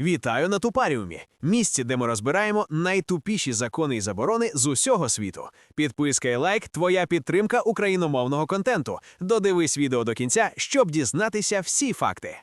Вітаю на Тупаріумі, місці, де ми розбираємо найтупіші закони і заборони з усього світу. Підписка і лайк твоя підтримка україномовного контенту. Додивись відео до кінця, щоб дізнатися всі факти.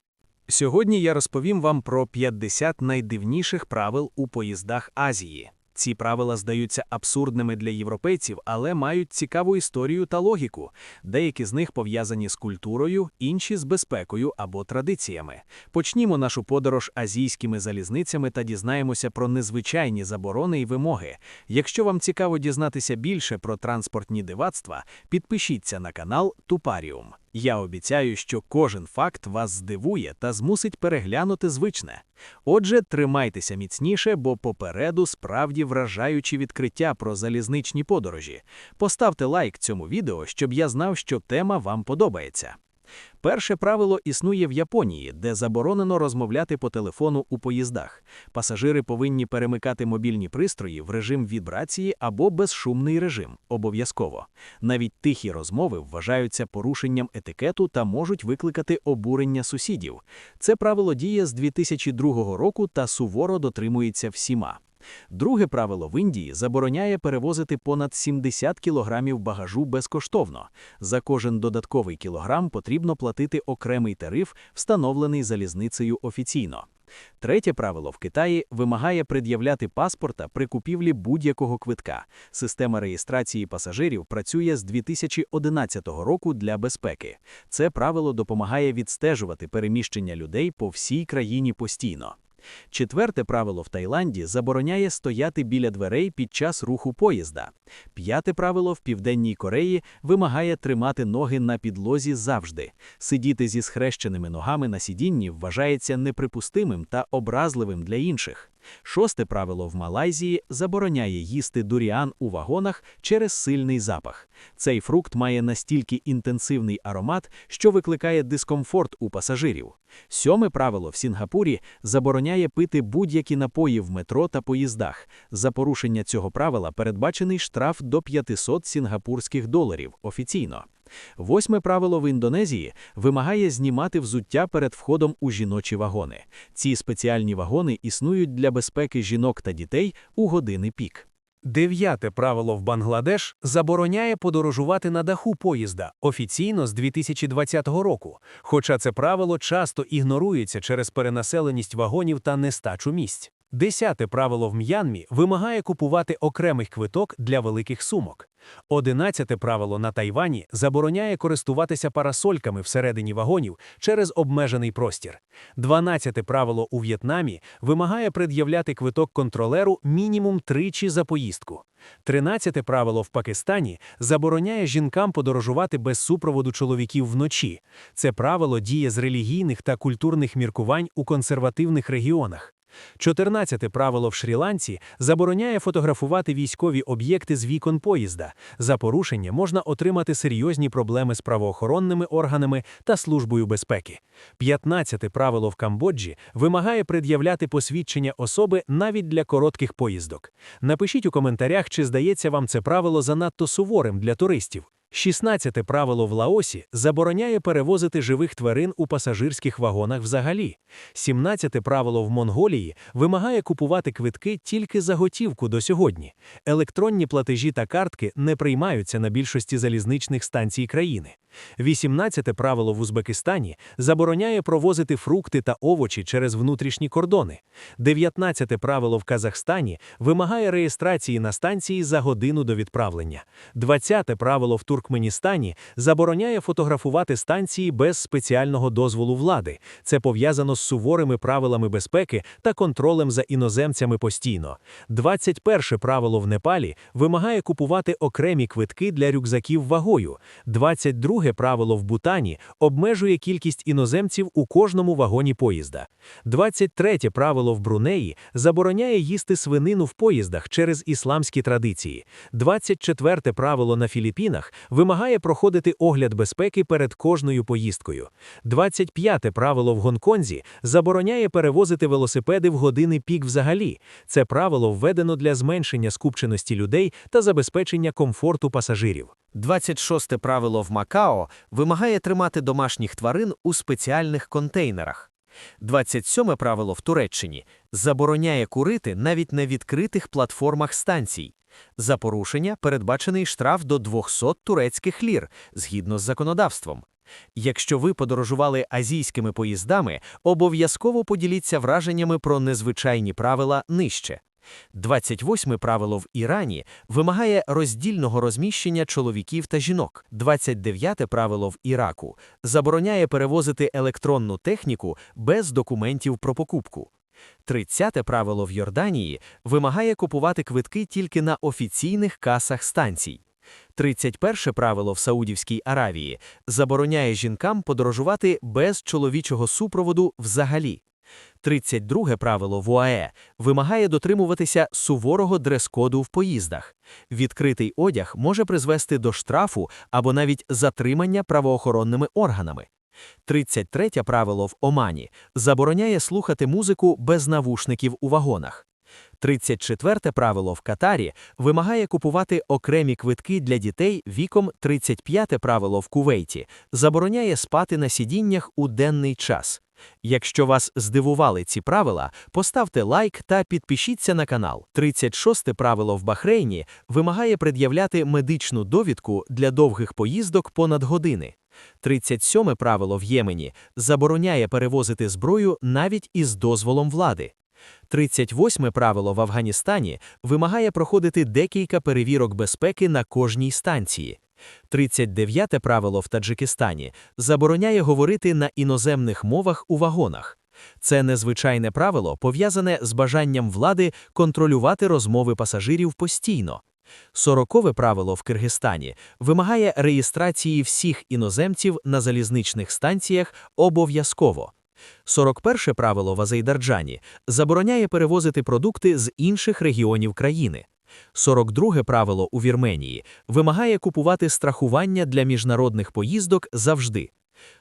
Сьогодні я розповім вам про 50 найдивніших правил у поїздах Азії. Ці правила здаються абсурдними для європейців, але мають цікаву історію та логіку. Деякі з них пов'язані з культурою, інші з безпекою або традиціями. Почнімо нашу подорож азійськими залізницями та дізнаємося про незвичайні заборони і вимоги. Якщо вам цікаво дізнатися більше про транспортні дивацтва, підпишіться на канал Тупаріум. Я обіцяю, що кожен факт вас здивує та змусить переглянути звичне. Отже, тримайтеся міцніше, бо попереду справді вражаючі відкриття про залізничні подорожі. Поставте лайк цьому відео, щоб я знав, що тема вам подобається. Перше правило існує в Японії, де заборонено розмовляти по телефону у поїздах. Пасажири повинні перемикати мобільні пристрої в режим вібрації або безшумний режим, обов'язково. Навіть тихі розмови вважаються порушенням етикету та можуть викликати обурення сусідів. Це правило діє з 2002 року та суворо дотримується всіма. Друге правило в Індії забороняє перевозити понад 70 кілограмів багажу безкоштовно. За кожен додатковий кілограм потрібно платити окремий тариф, встановлений залізницею офіційно. Третє правило в Китаї вимагає пред'являти паспорта при купівлі будь-якого квитка. Система реєстрації пасажирів працює з 2011 року для безпеки. Це правило допомагає відстежувати переміщення людей по всій країні постійно. Четверте правило в Таїланді забороняє стояти біля дверей під час руху поїзда. П'яте правило в Південній Кореї вимагає тримати ноги на підлозі завжди. Сидіти зі схрещеними ногами на сидінні вважається неприпустимим та образливим для інших. Шосте правило в Малайзії забороняє їсти дуріан у вагонах через сильний запах. Цей фрукт має настільки інтенсивний аромат, що викликає дискомфорт у пасажирів. Сьоме правило в Сінгапурі забороняє пити будь-які напої в метро та поїздах. За порушення цього правила передбачений штраф до 500 сінгапурських доларів офіційно. Восьме правило в Індонезії вимагає знімати взуття перед входом у жіночі вагони. Ці спеціальні вагони існують для безпеки жінок та дітей у години пік. Дев'яте правило в Бангладеш забороняє подорожувати на даху поїзда офіційно з 2020 року, хоча це правило часто ігнорується через перенаселеність вагонів та нестачу місць. Десяте правило в М'янмі вимагає купувати окремий квиток для великих сумок. Одинадцяте правило на Тайвані забороняє користуватися парасольками всередині вагонів через обмежений простір. Дванадцяте правило у В'єтнамі вимагає пред'являти квиток контролеру мінімум тричі за поїздку. Тринадцяте правило в Пакистані забороняє жінкам подорожувати без супроводу чоловіків вночі. Це правило діє з релігійних та культурних міркувань у консервативних регіонах. Чотирнадцяте правило в Шрі-Ланці забороняє фотографувати військові об'єкти з вікон поїзда. За порушення можна отримати серйозні проблеми з правоохоронними органами та службою безпеки. П'ятнадцяте правило в Камбоджі вимагає пред'являти посвідчення особи навіть для коротких поїздок. Напишіть у коментарях, чи здається вам це правило занадто суворим для туристів. 16 правило в Лаосі забороняє перевозити живих тварин у пасажирських вагонах взагалі. 17 правило в Монголії вимагає купувати квитки тільки за готівку до сьогодні. Електронні платежі та картки не приймаються на більшості залізничних станцій країни. 18 правило в Узбекистані забороняє провозити фрукти та овочі через внутрішні кордони. 19 правило в Казахстані вимагає реєстрації на станції за годину до відправлення. 20 правило в Туркменістані забороняє фотографувати станції без спеціального дозволу влади. Це пов'язано з суворими правилами безпеки та контролем за іноземцями постійно. 21 правило в Непалі вимагає купувати окремі квитки для рюкзаків вагою. 22 Друге правило в Бутані обмежує кількість іноземців у кожному вагоні поїзда. 23 правило в Брунеї забороняє їсти свинину в поїздах через ісламські традиції. 24 правило на Філіппінах вимагає проходити огляд безпеки перед кожною поїздкою. 25 правило в Гонконзі забороняє перевозити велосипеди в години пік взагалі. Це правило введено для зменшення скупченості людей та забезпечення комфорту пасажирів. 26 правило в Макао вимагає тримати домашніх тварин у спеціальних контейнерах. 27 правило в Туреччині забороняє курити навіть на відкритих платформах станцій. За порушення передбачений штраф до 200 турецьких лір згідно з законодавством. Якщо ви подорожували азійськими поїздами, обов'язково поділіться враженнями про незвичайні правила нижче. 28 правило в Ірані вимагає роздільного розміщення чоловіків та жінок. 29 правило в Іраку забороняє перевозити електронну техніку без документів про покупку. 30 правило в Йорданії вимагає купувати квитки тільки на офіційних касах станцій. 31 правило в Саудівській Аравії забороняє жінкам подорожувати без чоловічого супроводу взагалі. 32 правило в ОАЕ вимагає дотримуватися суворого дрес-коду в поїздах. Відкритий одяг може призвести до штрафу або навіть затримання правоохоронними органами. 33 правило в Омані забороняє слухати музику без навушників у вагонах. 34 правило в Катарі вимагає купувати окремі квитки для дітей віком 35 правило в Кувейті забороняє спати на сидіннях у денний час. Якщо вас здивували ці правила, поставте лайк та підпишіться на канал. 36 правило в Бахрейні вимагає пред'являти медичну довідку для довгих поїздок понад години. 37 правило в Ємені забороняє перевозити зброю навіть із дозволом влади. 38 правило в Афганістані вимагає проходити декілька перевірок безпеки на кожній станції. 39 правило в Таджикистані забороняє говорити на іноземних мовах у вагонах. Це незвичайне правило пов'язане з бажанням влади контролювати розмови пасажирів постійно. Сорокове правило в Киргизстані вимагає реєстрації всіх іноземців на залізничних станціях обов'язково. 41 правило в Азейдарджані забороняє перевозити продукти з інших регіонів країни. 42 правило у Вірменії вимагає купувати страхування для міжнародних поїздок завжди.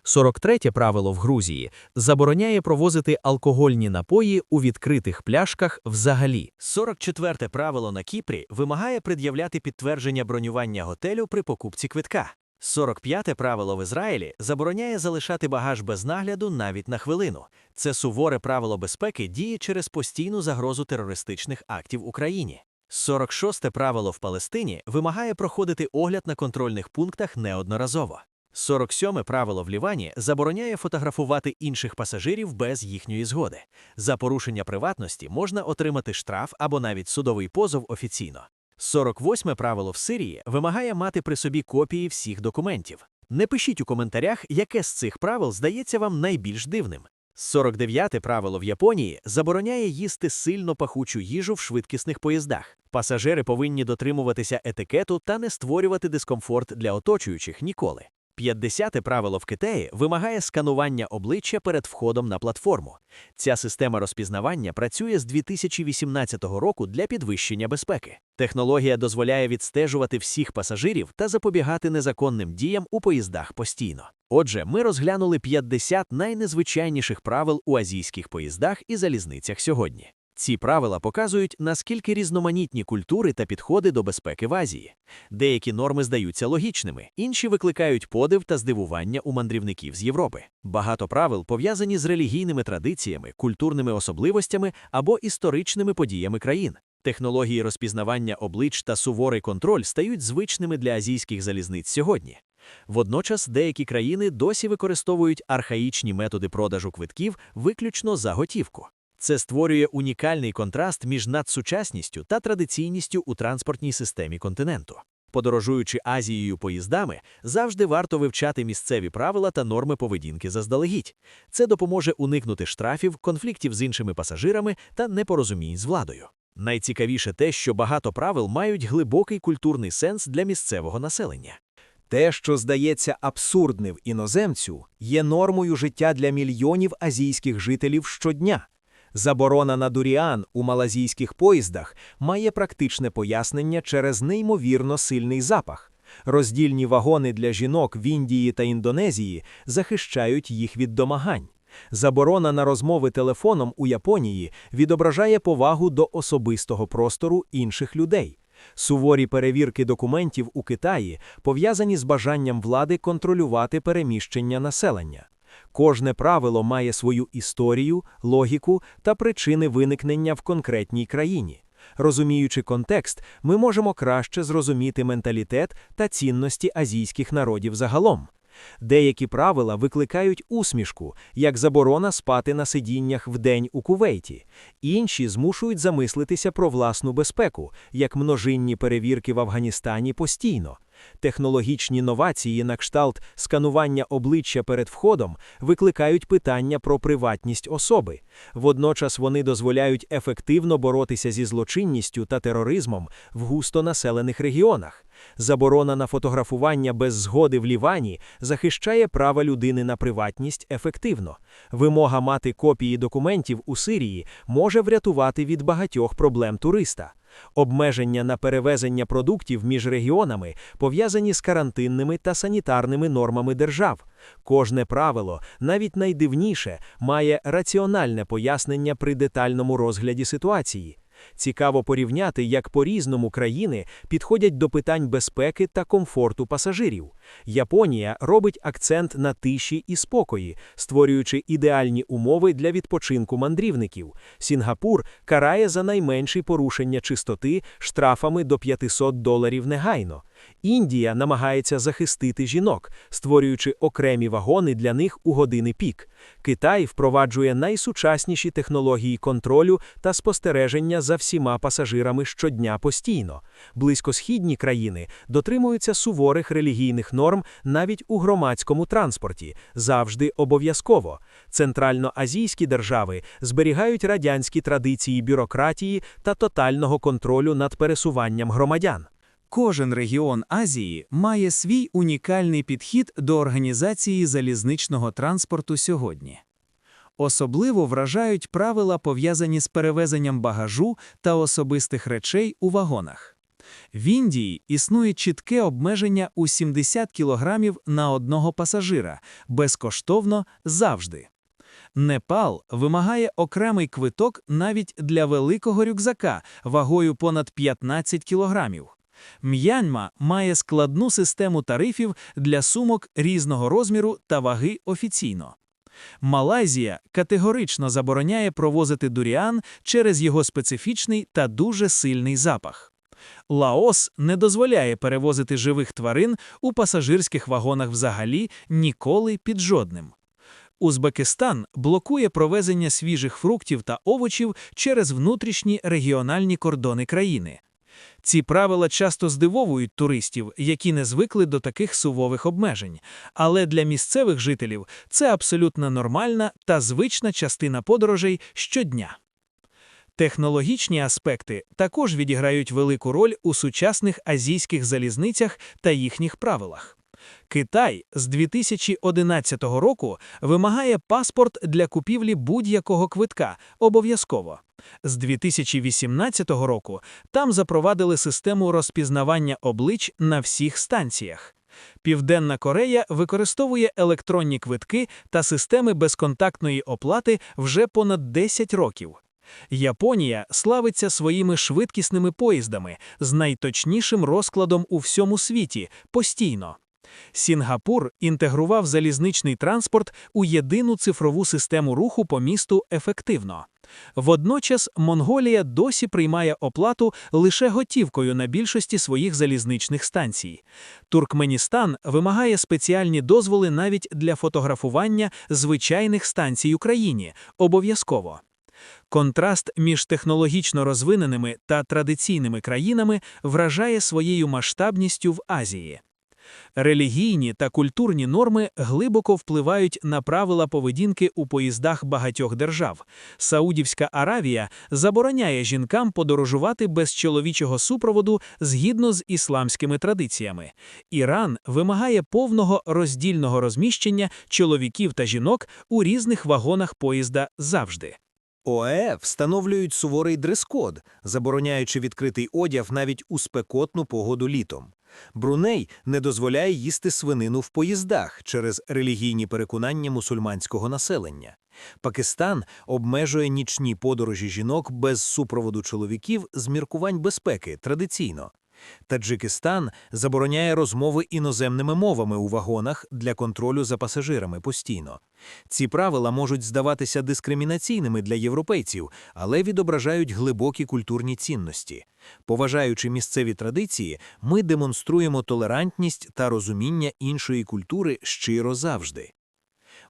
43 правило в Грузії забороняє провозити алкогольні напої у відкритих пляшках взагалі. 44 правило на Кіпрі вимагає пред'являти підтвердження бронювання готелю при покупці квитка. 45 правило в Ізраїлі забороняє залишати багаж без нагляду навіть на хвилину. Це суворе правило безпеки діє через постійну загрозу терористичних актів Україні. 46 правило в Палестині вимагає проходити огляд на контрольних пунктах неодноразово. 47 правило в Лівані забороняє фотографувати інших пасажирів без їхньої згоди. За порушення приватності можна отримати штраф або навіть судовий позов офіційно. 48 правило в Сирії вимагає мати при собі копії всіх документів. Не пишіть у коментарях, яке з цих правил здається вам найбільш дивним. 49 правило в Японії забороняє їсти сильно пахучу їжу в швидкісних поїздах. Пасажири повинні дотримуватися етикету та не створювати дискомфорт для оточуючих ніколи. 50 правило в Китаї вимагає сканування обличчя перед входом на платформу. Ця система розпізнавання працює з 2018 року для підвищення безпеки. Технологія дозволяє відстежувати всіх пасажирів та запобігати незаконним діям у поїздах постійно. Отже, ми розглянули 50 найнезвичайніших правил у азійських поїздах і залізницях сьогодні. Ці правила показують, наскільки різноманітні культури та підходи до безпеки в Азії. Деякі норми здаються логічними, інші викликають подив та здивування у мандрівників з Європи. Багато правил пов'язані з релігійними традиціями, культурними особливостями або історичними подіями країн. Технології розпізнавання облич та суворий контроль стають звичними для азійських залізниць сьогодні. Водночас деякі країни досі використовують архаїчні методи продажу квитків виключно за готівку. Це створює унікальний контраст між надсучасністю та традиційністю у транспортній системі континенту. Подорожуючи Азією поїздами, завжди варто вивчати місцеві правила та норми поведінки заздалегідь. Це допоможе уникнути штрафів, конфліктів з іншими пасажирами та непорозумінь з владою. Найцікавіше те, що багато правил мають глибокий культурний сенс для місцевого населення. Те, що здається абсурдним іноземцю, є нормою життя для мільйонів азійських жителів щодня. Заборона на дуріан у малазійських поїздах має практичне пояснення через неймовірно сильний запах. Роздільні вагони для жінок в Індії та Індонезії захищають їх від домагань. Заборона на розмови телефоном у Японії відображає повагу до особистого простору інших людей. Суворі перевірки документів у Китаї пов'язані з бажанням влади контролювати переміщення населення. Кожне правило має свою історію, логіку та причини виникнення в конкретній країні. Розуміючи контекст, ми можемо краще зрозуміти менталітет та цінності азійських народів загалом. Деякі правила викликають усмішку, як заборона спати на сидіннях вдень у Кувейті. Інші змушують замислитися про власну безпеку, як множинні перевірки в Афганістані постійно. Технологічні новації на кшталт сканування обличчя перед входом викликають питання про приватність особи. Водночас вони дозволяють ефективно боротися зі злочинністю та тероризмом в густонаселених регіонах. Заборона на фотографування без згоди в Лівані захищає права людини на приватність ефективно. Вимога мати копії документів у Сирії може врятувати від багатьох проблем туриста. Обмеження на перевезення продуктів між регіонами пов'язані з карантинними та санітарними нормами держав. Кожне правило, навіть найдивніше, має раціональне пояснення при детальному розгляді ситуації. Цікаво порівняти, як по-різному країни підходять до питань безпеки та комфорту пасажирів. Японія робить акцент на тиші і спокої, створюючи ідеальні умови для відпочинку мандрівників. Сінгапур карає за найменші порушення чистоти штрафами до 500 доларів негайно. Індія намагається захистити жінок, створюючи окремі вагони для них у години пік. Китай впроваджує найсучасніші технології контролю та спостереження за всіма пасажирами щодня постійно. Близькосхідні країни дотримуються суворих релігійних норм навіть у громадському транспорті, завжди обов'язково. Центральноазійські держави зберігають радянські традиції бюрократії та тотального контролю над пересуванням громадян. Кожен регіон Азії має свій унікальний підхід до організації залізничного транспорту сьогодні. Особливо вражають правила, пов'язані з перевезенням багажу та особистих речей у вагонах. В Індії існує чітке обмеження у 70 кг на одного пасажира, безкоштовно завжди. Непал вимагає окремий квиток навіть для великого рюкзака вагою понад 15 кілограмів. М'янма має складну систему тарифів для сумок різного розміру та ваги офіційно. Малайзія категорично забороняє провозити дуріан через його специфічний та дуже сильний запах. Лаос не дозволяє перевозити живих тварин у пасажирських вагонах взагалі ніколи під жодним. Узбекистан блокує провезення свіжих фруктів та овочів через внутрішні регіональні кордони країни. Ці правила часто здивовують туристів, які не звикли до таких сувових обмежень, але для місцевих жителів це абсолютно нормальна та звична частина подорожей щодня. Технологічні аспекти також відіграють велику роль у сучасних азійських залізницях та їхніх правилах. Китай з 2011 року вимагає паспорт для купівлі будь-якого квитка обов'язково. З 2018 року там запровадили систему розпізнавання облич на всіх станціях. Південна Корея використовує електронні квитки та системи безконтактної оплати вже понад 10 років. Японія славиться своїми швидкісними поїздами з найточнішим розкладом у всьому світі постійно. Сінгапур інтегрував залізничний транспорт у єдину цифрову систему руху по місту ефективно. Водночас Монголія досі приймає оплату лише готівкою на більшості своїх залізничних станцій. Туркменістан вимагає спеціальні дозволи навіть для фотографування звичайних станцій Україні обов'язково. Контраст між технологічно розвиненими та традиційними країнами вражає своєю масштабністю в Азії. Релігійні та культурні норми глибоко впливають на правила поведінки у поїздах багатьох держав. Саудівська Аравія забороняє жінкам подорожувати без чоловічого супроводу згідно з ісламськими традиціями. Іран вимагає повного роздільного розміщення чоловіків та жінок у різних вагонах поїзда завжди. ОЕ встановлюють суворий дрес-код, забороняючи відкритий одяг навіть у спекотну погоду літом. Бруней не дозволяє їсти свинину в поїздах через релігійні переконання мусульманського населення. Пакистан обмежує нічні подорожі жінок без супроводу чоловіків з міркувань безпеки традиційно. Таджикистан забороняє розмови іноземними мовами у вагонах для контролю за пасажирами постійно. Ці правила можуть здаватися дискримінаційними для європейців, але відображають глибокі культурні цінності. Поважаючи місцеві традиції, ми демонструємо толерантність та розуміння іншої культури щиро завжди.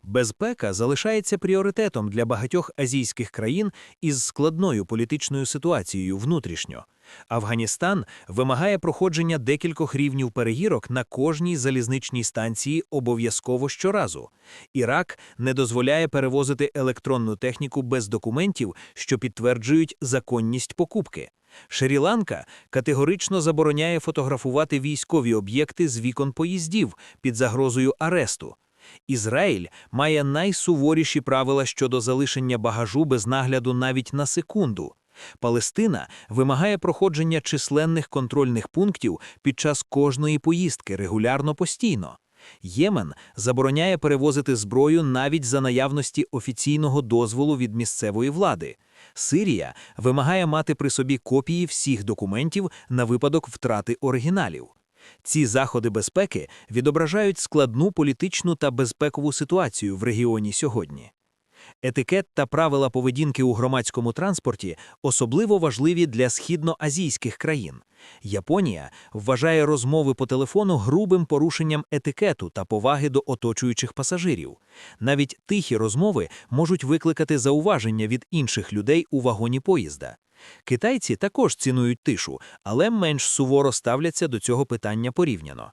Безпека залишається пріоритетом для багатьох азійських країн із складною політичною ситуацією внутрішньо. Афганістан вимагає проходження декількох рівнів перевірок на кожній залізничній станції обов'язково щоразу. Ірак не дозволяє перевозити електронну техніку без документів, що підтверджують законність покупки. Шрі-Ланка категорично забороняє фотографувати військові об'єкти з вікон поїздів під загрозою аресту. Ізраїль має найсуворіші правила щодо залишення багажу без нагляду навіть на секунду. Палестина вимагає проходження численних контрольних пунктів під час кожної поїздки регулярно постійно. Ємен забороняє перевозити зброю навіть за наявності офіційного дозволу від місцевої влади. Сирія вимагає мати при собі копії всіх документів на випадок втрати оригіналів. Ці заходи безпеки відображають складну політичну та безпекову ситуацію в регіоні сьогодні. Етикет та правила поведінки у громадському транспорті особливо важливі для східноазійських країн. Японія вважає розмови по телефону грубим порушенням етикету та поваги до оточуючих пасажирів. Навіть тихі розмови можуть викликати зауваження від інших людей у вагоні поїзда. Китайці також цінують тишу, але менш суворо ставляться до цього питання порівняно.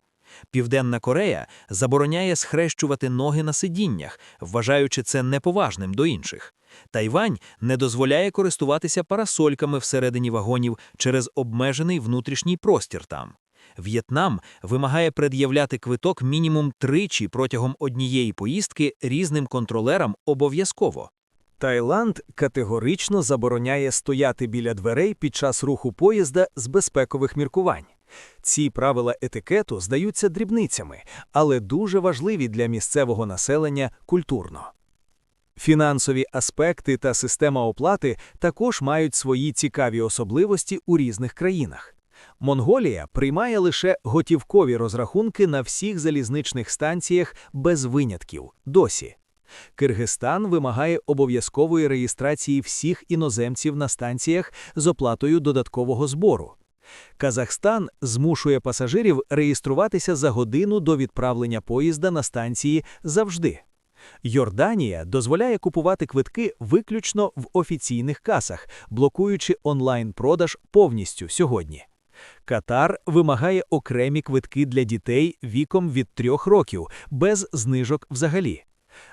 Південна Корея забороняє схрещувати ноги на сидіннях, вважаючи це неповажним до інших. Тайвань не дозволяє користуватися парасольками всередині вагонів через обмежений внутрішній простір там. В'єтнам вимагає пред'являти квиток мінімум тричі протягом однієї поїздки різним контролерам обов'язково. Таїланд категорично забороняє стояти біля дверей під час руху поїзда з безпекових міркувань. Ці правила етикету здаються дрібницями, але дуже важливі для місцевого населення культурно. Фінансові аспекти та система оплати також мають свої цікаві особливості у різних країнах. Монголія приймає лише готівкові розрахунки на всіх залізничних станціях без винятків досі. Киргизстан вимагає обов'язкової реєстрації всіх іноземців на станціях з оплатою додаткового збору. Казахстан змушує пасажирів реєструватися за годину до відправлення поїзда на станції завжди. Йорданія дозволяє купувати квитки виключно в офіційних касах, блокуючи онлайн-продаж повністю сьогодні. Катар вимагає окремі квитки для дітей віком від трьох років, без знижок взагалі.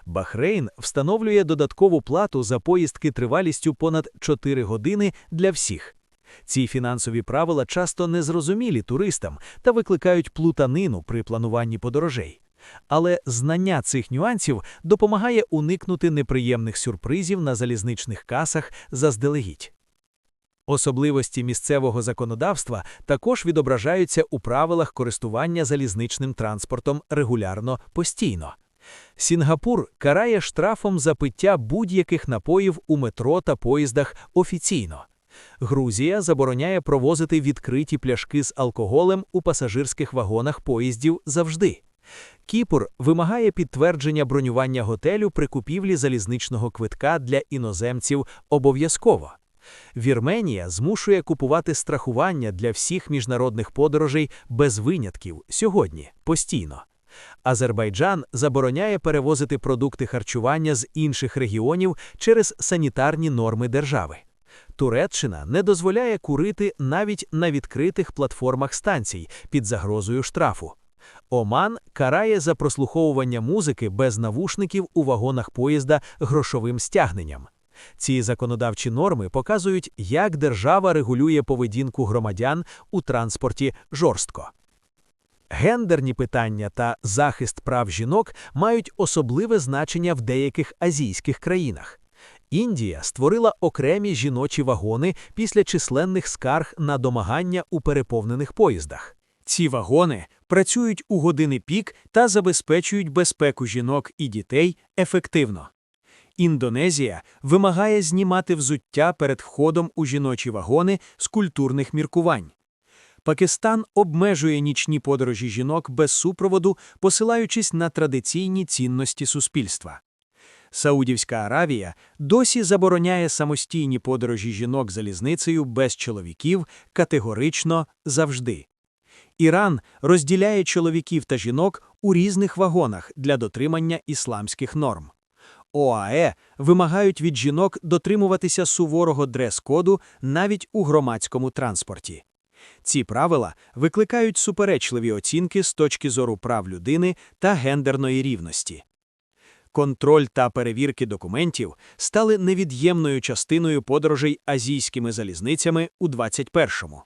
Бахрейн встановлює додаткову плату за поїздки тривалістю понад 4 години для всіх. Ці фінансові правила часто незрозумілі туристам та викликають плутанину при плануванні подорожей. Але знання цих нюансів допомагає уникнути неприємних сюрпризів на залізничних касах заздалегідь. Особливості місцевого законодавства також відображаються у правилах користування залізничним транспортом регулярно постійно. Сінгапур карає штрафом за пиття будь-яких напоїв у метро та поїздах офіційно. Грузія забороняє провозити відкриті пляшки з алкоголем у пасажирських вагонах поїздів завжди. Кіпр вимагає підтвердження бронювання готелю при купівлі залізничного квитка для іноземців обов'язково. Вірменія змушує купувати страхування для всіх міжнародних подорожей без винятків сьогодні постійно. Азербайджан забороняє перевозити продукти харчування з інших регіонів через санітарні норми держави. Туреччина не дозволяє курити навіть на відкритих платформах станцій під загрозою штрафу. Оман карає за прослуховування музики без навушників у вагонах поїзда грошовим стягненням. Ці законодавчі норми показують, як держава регулює поведінку громадян у транспорті жорстко. Гендерні питання та захист прав жінок мають особливе значення в деяких азійських країнах. Індія створила окремі жіночі вагони після численних скарг на домагання у переповнених поїздах. Ці вагони працюють у години пік та забезпечують безпеку жінок і дітей ефективно. Індонезія вимагає знімати взуття перед входом у жіночі вагони з культурних міркувань. Пакистан обмежує нічні подорожі жінок без супроводу, посилаючись на традиційні цінності суспільства. Саудівська Аравія досі забороняє самостійні подорожі жінок залізницею без чоловіків категорично завжди. Іран розділяє чоловіків та жінок у різних вагонах для дотримання ісламських норм. ОАЕ вимагають від жінок дотримуватися суворого дрес-коду навіть у громадському транспорті. Ці правила викликають суперечливі оцінки з точки зору прав людини та гендерної рівності. Контроль та перевірки документів стали невід'ємною частиною подорожей азійськими залізницями у 21-му.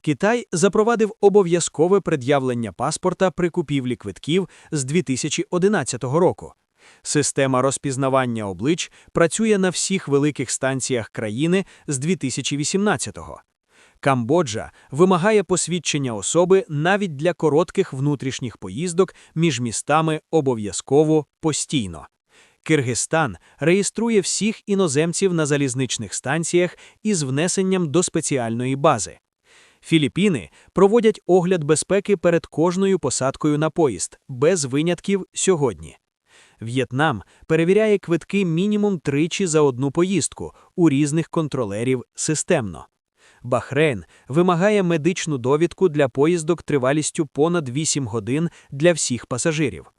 Китай запровадив обов'язкове пред'явлення паспорта при купівлі квитків з 2011 року. Система розпізнавання облич працює на всіх великих станціях країни з 2018-го. Камбоджа вимагає посвідчення особи навіть для коротких внутрішніх поїздок між містами обов'язково постійно. Киргизстан реєструє всіх іноземців на залізничних станціях із внесенням до спеціальної бази. Філіппіни проводять огляд безпеки перед кожною посадкою на поїзд, без винятків сьогодні. В'єтнам перевіряє квитки мінімум тричі за одну поїздку у різних контролерів системно. Бахрейн вимагає медичну довідку для поїздок тривалістю понад 8 годин для всіх пасажирів.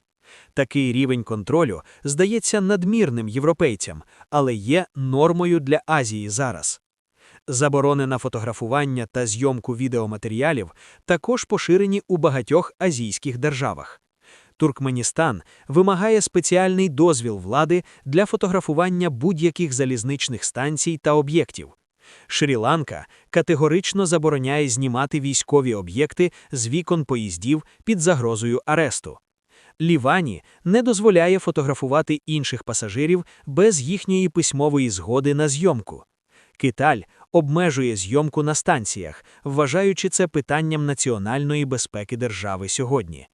Такий рівень контролю здається надмірним європейцям, але є нормою для Азії зараз. Заборони на фотографування та зйомку відеоматеріалів також поширені у багатьох азійських державах. Туркменістан вимагає спеціальний дозвіл влади для фотографування будь-яких залізничних станцій та об'єктів. Шрі-Ланка категорично забороняє знімати військові об'єкти з вікон поїздів під загрозою аресту. Лівані не дозволяє фотографувати інших пасажирів без їхньої письмової згоди на зйомку. Киталь обмежує зйомку на станціях, вважаючи це питанням національної безпеки держави сьогодні.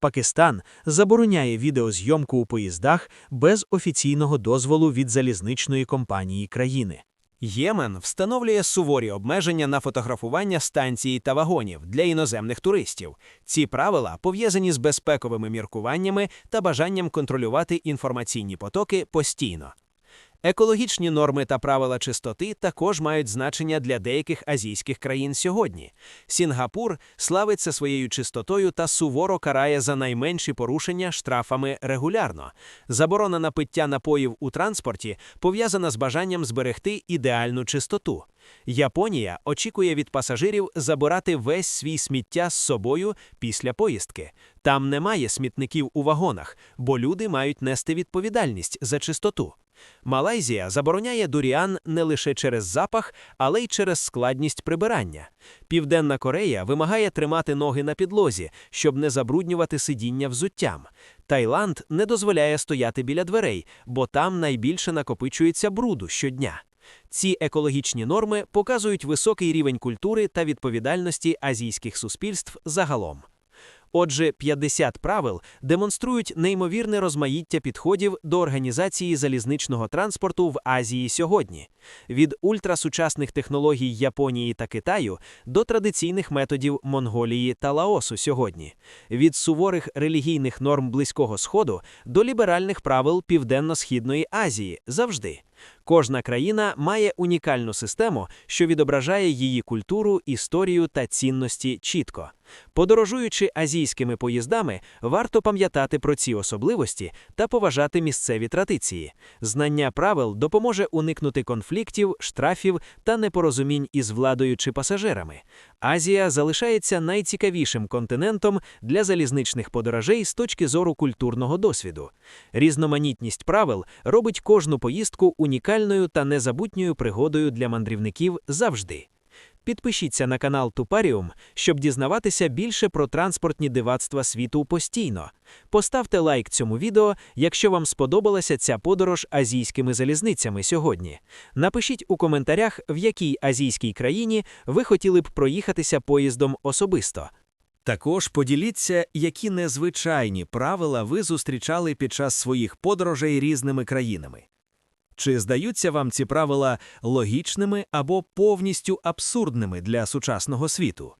Пакистан забороняє відеозйомку у поїздах без офіційного дозволу від залізничної компанії країни. Ємен встановлює суворі обмеження на фотографування станції та вагонів для іноземних туристів. Ці правила пов'язані з безпековими міркуваннями та бажанням контролювати інформаційні потоки постійно. Екологічні норми та правила чистоти також мають значення для деяких азійських країн сьогодні. Сінгапур славиться своєю чистотою та суворо карає за найменші порушення штрафами регулярно. Заборона на пиття напоїв у транспорті пов'язана з бажанням зберегти ідеальну чистоту. Японія очікує від пасажирів забирати весь свій сміття з собою після поїздки. Там немає смітників у вагонах, бо люди мають нести відповідальність за чистоту. Малайзія забороняє дуріан не лише через запах, але й через складність прибирання. Південна Корея вимагає тримати ноги на підлозі, щоб не забруднювати сидіння взуттям. Таїланд не дозволяє стояти біля дверей, бо там найбільше накопичується бруду щодня. Ці екологічні норми показують високий рівень культури та відповідальності азійських суспільств загалом. Отже, 50 правил демонструють неймовірне розмаїття підходів до організації залізничного транспорту в Азії сьогодні, від ультрасучасних технологій Японії та Китаю до традиційних методів Монголії та Лаосу сьогодні, від суворих релігійних норм Близького Сходу до ліберальних правил Південно-Східної Азії завжди. Кожна країна має унікальну систему, що відображає її культуру, історію та цінності чітко. Подорожуючи азійськими поїздами, варто пам'ятати про ці особливості та поважати місцеві традиції. Знання правил допоможе уникнути конфліктів, штрафів та непорозумінь із владою чи пасажирами. Азія залишається найцікавішим континентом для залізничних подорожей з точки зору культурного досвіду. Різноманітність правил робить кожну поїздку унікальною та незабутньою пригодою для мандрівників завжди. Підпишіться на канал Тупаріум, щоб дізнаватися більше про транспортні дивацтва світу постійно. Поставте лайк цьому відео, якщо вам сподобалася ця подорож азійськими залізницями сьогодні. Напишіть у коментарях, в якій азійській країні ви хотіли б проїхатися поїздом особисто. Також поділіться, які незвичайні правила ви зустрічали під час своїх подорожей різними країнами. Чи здаються вам ці правила логічними або повністю абсурдними для сучасного світу?